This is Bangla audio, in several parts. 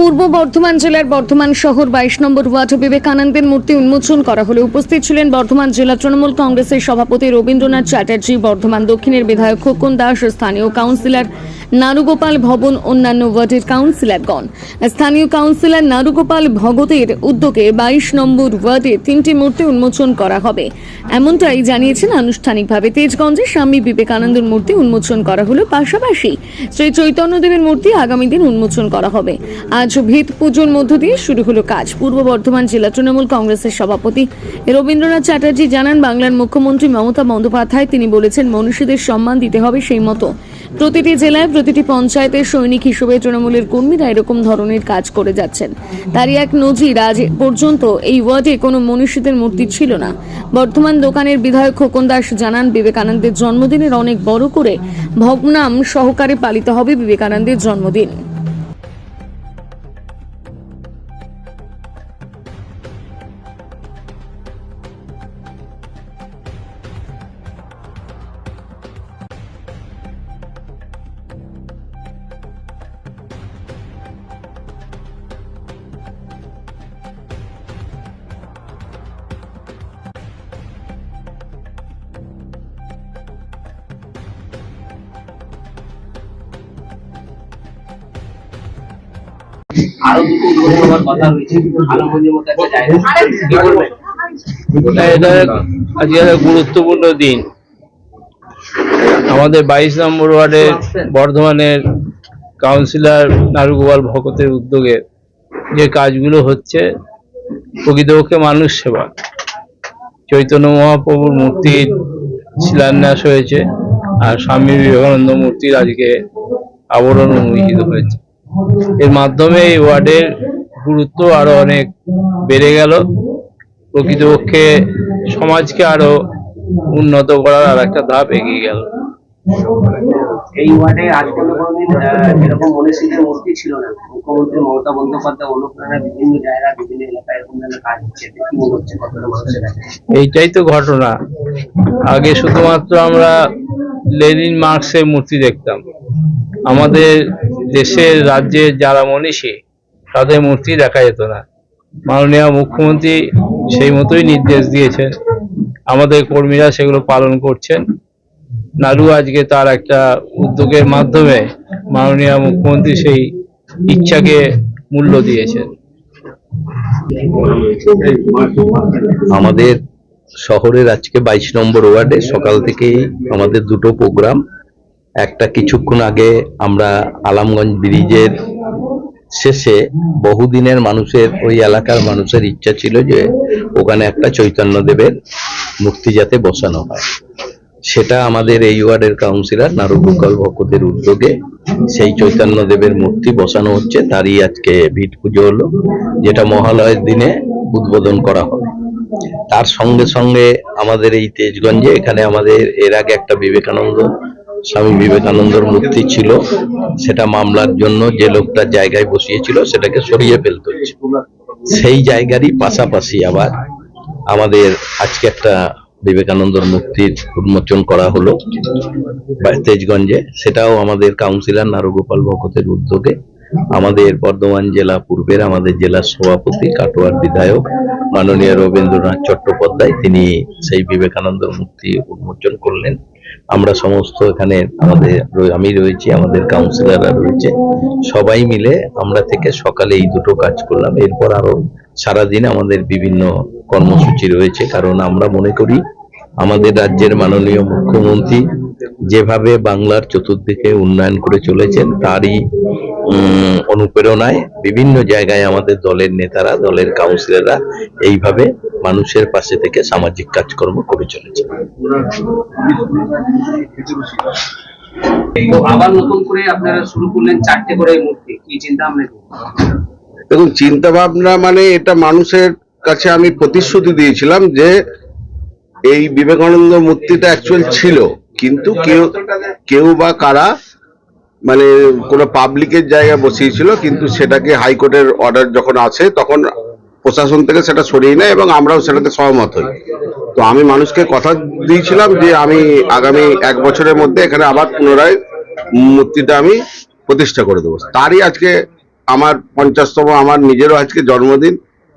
পূর্ব বর্ধমান জেলার বর্ধমান শহর বাইশ নম্বর ওয়ার্ড বিবেকানন্দের মূর্তি উন্মোচন করা হলে উপস্থিত ছিলেন বর্ধমান জেলা তৃণমূল কংগ্রেসের সভাপতি রবীন্দ্রনাথ চ্যাটার্জি, বর্ধমান দক্ষিণের বিধায়ক খোকন দাস, স্থানীয় কাউন্সিলর নারুগোপাল ভবন, অন্যান্য ওয়ার্ডের কাউন্সিলরগণ। স্থানীয় কাউন্সিলর নারুগোপাল ভগতের উদ্যোগে বাইশ নম্বর ওয়ার্ডে তিনটি মূর্তি উন্মোচন করা হবে। এমনটাই জানিয়েছেন আনুষ্ঠানিকভাবে তেজগঞ্জে স্বামী বিবেকানন্দের মূর্তি উন্মোচন করা হলো। পাশাপাশি শ্রী চৈতন্যদেবের মূর্তি আগামী দিন উন্মোচন করা হবে। আজ ভিত পুজোর মধ্য দিয়ে শুরু হলো কাজ। পূর্ব বর্ধমান জেলা তৃণমূল কংগ্রেসের সভাপতি রবীন্দ্রনাথ চ্যাটার্জি জানান, বাংলার মুখ্যমন্ত্রী মমতা বন্দ্যোপাধ্যায়, তিনি বলেছেন, মনীষীদের সম্মান দিতে হবে সেই মতো। প্রতিটি জেলায় প্রতিটি পঞ্চায়েতের সৈনিক হিসেবে তৃণমূলের কর্মীরা এরকম ধরনের কাজ করে যাচ্ছেন। তারই এক নজির আজ পর্যন্ত এই ওয়ার্ডে কোনো মনীষীদের মূর্তি ছিল না। বর্তমান দোকানের বিধায়ক খোকন দাস জানান, বিবেকানন্দের জন্মদিনের অনেক বড় করে ভগ্নাম সহকারে পালিত হবে বিবেকানন্দের জন্মদিন। আরও দুটো কথা রয়েছে মতো একটা জায়গা। গুরুত্বপূর্ণ দিন। আমাদের বাইশ নম্বর ওয়ার্ডের বর্ধমানের কাউন্সিলর নারুগোপাল ভকতের উদ্যোগে যে কাজগুলো হচ্ছে প্রকৃতপক্ষে মানুষ সেবা। চৈতন্য মহাপ্রভুর মূর্তির শিলান্যাস হয়েছে, আর স্বামী বিবেকানন্দ মূর্তির আজকে আবরণ উন্মোচিত হয়েছে। এর মাধ্যমে এই ওয়ার্ডের গুরুত্ব আরও অনেক বেড়ে গেল। প্রকৃতপক্ষে সমাজকে আরও উন্নত করার আর একটা ধাপ এগিয়ে গেল। এই ওয়ার্ডে আজ এরকম মনীষীদের মূর্তি ছিল না। মুখ্যমন্ত্রী মমতা বন্দ্যোপাধ্যায় অনুপ্রেরণায় বিভিন্ন জায়গা বিভিন্ন এলাকায় এরকম কাজ হচ্ছে। এইটাই তো ঘটনা। আগে শুধুমাত্র আমরা লেনিন মার্কসের মূর্তি দেখতাম। আমাদের দেশের রাজ্যের যারা মনীষী, তাদের মূর্তি দেখা যেত না। মাননীয় মুখ্যমন্ত্রী সেই মতোই নির্দেশ দিয়েছেন। আমাদের কর্মীরা সেগুলো পালন করছেন। নাড়ু আজকে তার একটা উদ্যোগের মাধ্যমে মাননীয় মুখ্যমন্ত্রী সেই ইচ্ছাকে মূল্য দিয়েছেন। আমাদের শহরের আজকে বাইশ নম্বর ওয়ার্ডে সকাল থেকেই আমাদের দুটো প্রোগ্রাম। একটা কিছুক্ষণ আগে আমরা আলামগঞ্জ ব্রিজের শেষে বহুদিনের মানুষের, ওই এলাকার মানুষের ইচ্ছা ছিল যে ওখানে একটা চৈতন্যদেবের মূর্তি যাতে বসানো হয়। সেটা আমাদের এই ওয়ার্ডের কাউন্সিলর নারুগোপাল ভক্তদের উদ্যোগে সেই চৈতন্যদেবের মূর্তি বসানো হচ্ছে। তারই আজকে ভিট পুজো হলো, যেটা মহালয়ের দিনে উদ্বোধন করা হবে। তার সঙ্গে সঙ্গে আমাদের এই তেজগঞ্জে এখানে আমাদের এর আগে একটা বিবেকানন্দ, স্বামী বিবেকানন্দর মূর্তি ছিল। সেটা মামলার জন্য যে লোকটা জায়গায় বসিয়েছিল সেটাকে সরিয়ে ফেলতে হচ্ছে সেই জায়গারই পাশাপাশি আবার আমাদের আজকে একটা বিবেকানন্দর মূর্তির উন্মোচন করা হলো তেজগঞ্জে। সেটাও আমাদের কাউন্সিলর নারুগোপাল ভকতের উদ্যোগে। আমাদের বর্ধমান জেলা পূর্বের আমাদের জেলার সভাপতি, কাটোয়ার বিধায়ক মাননীয় রবীন্দ্রনাথ চট্টোপাধ্যায়, তিনি সেই বিবেকানন্দর মূর্তি উন্মোচন করলেন। আমরা সমস্ত এখানে আমাদের আমি রয়েছি, আমাদের কাউন্সিলররা রয়েছে। সবাই মিলে আমরা থেকে সকালে এই দুটো কাজ করলাম। এরপর আরও সারাদিন আমাদের বিভিন্ন কর্মসূচি রয়েছে। কারণ আমরা মনে করি, আমাদের রাজ্যের মাননীয় মুখ্যমন্ত্রী যেভাবে বাংলার চতুর্দিকে উন্নয়ন করে চলেছেন তারই উম, অনুপ্রেরণায় বিভিন্ন জায়গায় আমাদের দলের নেতারা দলের কাউন্সিলররা এইভাবে মানুষের পাশে থেকে সামাজিক কাজকর্ম করে চলেছে। আবার নতুন করে আপনারা শুরু করলেন চারটে করে মূর্তি কি চিন্তা দেখুন চিন্তা ভাবনা মানে এটা মানুষের কাছে আমি প্রতিশ্রুতি দিয়েছিলাম যে এই বিবেকানন্দ মূর্তিটা অ্যাকচুয়াল ছিল। কিন্তু কেউ কেউ বা কারা মানে কোনো পাবলিকের জায়গায় বসিয়েছিল কিন্তু সেটাকে হাইকোর্টের অর্ডার যখন আছে তখন প্রশাসন থেকে সেটা সরিয়ে নেয় এবং আমরাও সেটাতে সহমত হই। তো আমি মানুষকে কথা দিয়েছিলাম যে আমি আগামী এক বছরের মধ্যে এখানে আবার পুনরায় মূর্তিটা আমি প্রতিষ্ঠা করে দেবো। তারই আজকে আমার পঞ্চাশতম আমার নিজেরও আজকে জন্মদিন।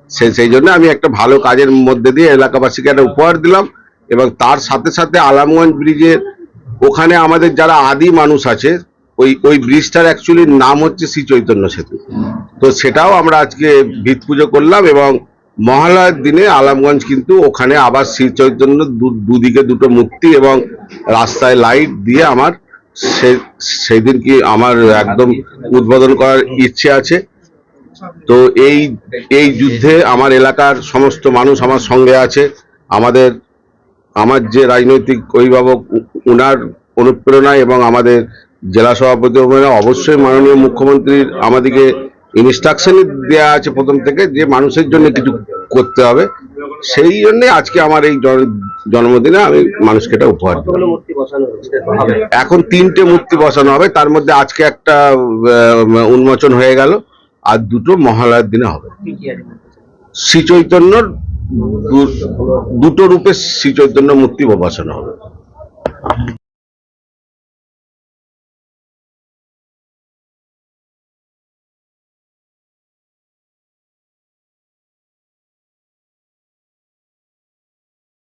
সে সেই জন্য আমি একটা ভালো কাজের মধ্যে দিয়ে এলাকাবাসীকে একটা উপহার দিলাম। এবং তার সাথে সাথে আলামগঞ্জ ব্রিজের ওখানে আমাদের যারা আদি মানুষ আছে, ওই ওই ব্রিজটার অ্যাকচুয়ালি নাম হচ্ছে শ্রী চৈতন্য সেতু। তো সেটাও আমরা আজকে ভিত পুজো করলাম এবং মহালয়ার দিনে আলামগঞ্জ কিন্তু ওখানে আবার শ্রী চৈতন্য দুদিকে দুটো মূর্তি এবং রাস্তায় লাইট দিয়ে আমার সেই দিন কি আমার একদম উদ্বোধন করার ইচ্ছে আছে। তো এই এই যুদ্ধে আমার এলাকার সমস্ত মানুষ আমার সঙ্গে আছে, আমাদের আমার যে রাজনৈতিক অভিভাবক উনার অনুপ্রেরণায় এবং আমাদের জেলা সভাপতি অবশ্যই মাননীয় মুখ্যমন্ত্রীর আমাদেরকে ইনস্ট্রাকশন দেওয়া আছে প্রথম থেকে যে মানুষের জন্য কিছু করতে হবে। সেই জন্য আজকে আমার এই জন্মদিনে আমি মানুষকে এটা উপহার এখন তিনটে মূর্তি বসানো হবে তার মধ্যে আজকে একটা উন্মোচন হয়ে গেল আর দুটো মহালয়ার দিনে হবে। শ্রী চৈতন্যর দুটো রূপে শ্রী চৈতন্য মূর্তি বসানো হবে।